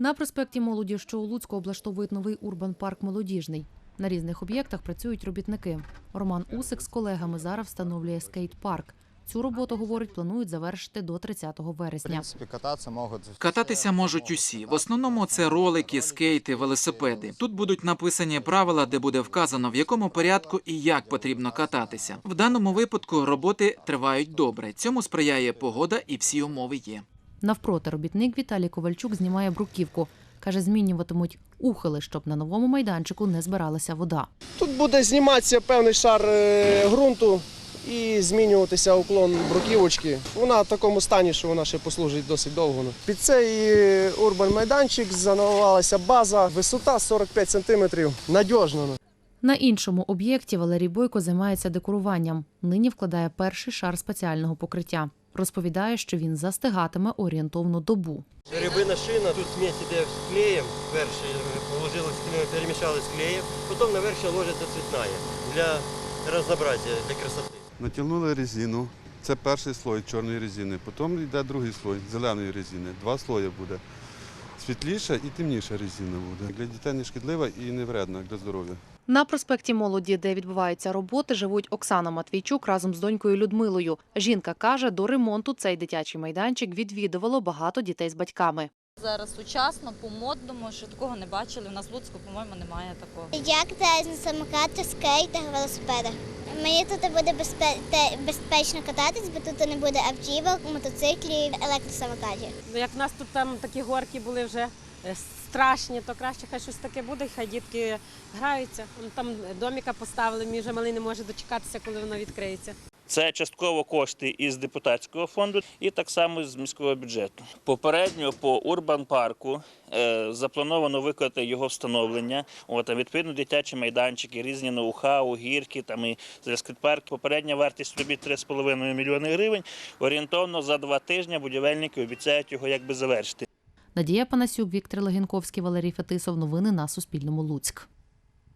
На проспекті Молоді, що у Луцьку облаштовують новий урбан-парк молодіжний. На різних об'єктах працюють робітники. Роман Усик з колегами зараз встановлює скейт-парк. Цю роботу, говорить, планують завершити до 30 вересня. Кататися можуть усі. В основному це ролики, скейти, велосипеди. Тут будуть написані правила, де буде вказано, в якому порядку і як потрібно кататися. В даному випадку роботи тривають добре. Цьому сприяє погода і всі умови є. Навпроти робітник Віталій Ковальчук знімає бруківку. Каже, змінюватимуть ухили, щоб на новому майданчику не збиралася вода. Тут буде зніматися певний шар е, ґрунту і змінюватися уклон бруківочки. Вона в такому стані, що вона ще послужить досить довго. Під цей е, урбан майданчик занавалася база, висота 45 см. Надіжно. На іншому об'єкті Валерій Бойко займається декоруванням. Нині вкладає перший шар спеціального покриття. Розповідає, що він застигатиме орієнтовну добу. Рябина шина, тут смесь йде з клеєм, перший положили з перемішали з клеєм, потім наверх верші ложиться цвітна для разнообразия, для красоти. Натягнули резину. Це перший слой чорної резини. Потім йде другий слой зеленої резини. Два слої буде. Світліша і темніша резина буде. Для дітей не шкідлива і не вредна для здоров'я. На проспекті Молоді, де відбуваються роботи, живуть Оксана Матвійчук разом з донькою Людмилою. Жінка каже, до ремонту цей дитячий майданчик відвідувало багато дітей з батьками. Зараз сучасно, по-модному, що такого не бачили. У нас в Луцьку, по-моєму, немає такого. Я катаюсь на самокатах, скейтах, велосипедах. Мені тут буде безпе- безпечно кататись, бо тут не буде автівок, мотоциклів, електросамокатів. Ну, Як в нас тут там такі горки були вже е, страшні, то краще хай щось таке буде, хай дітки граються. Там доміка поставили, мій вже малий не може дочекатися, коли воно відкриється. Це частково кошти із депутатського фонду і так само з міського бюджету. Попередньо по урбан парку е, заплановано виконати його встановлення. От, відповідно, дитячі майданчики, різні ноу-хау, гірки, там і скейт-парк. Попередня вартість робіт 3,5 мільйони гривень. Орієнтовно за два тижні будівельники обіцяють його якби завершити. Надія Панасюк, Віктор Легінковський, Валерій Фетисов. Новини на Суспільному. Луцьк.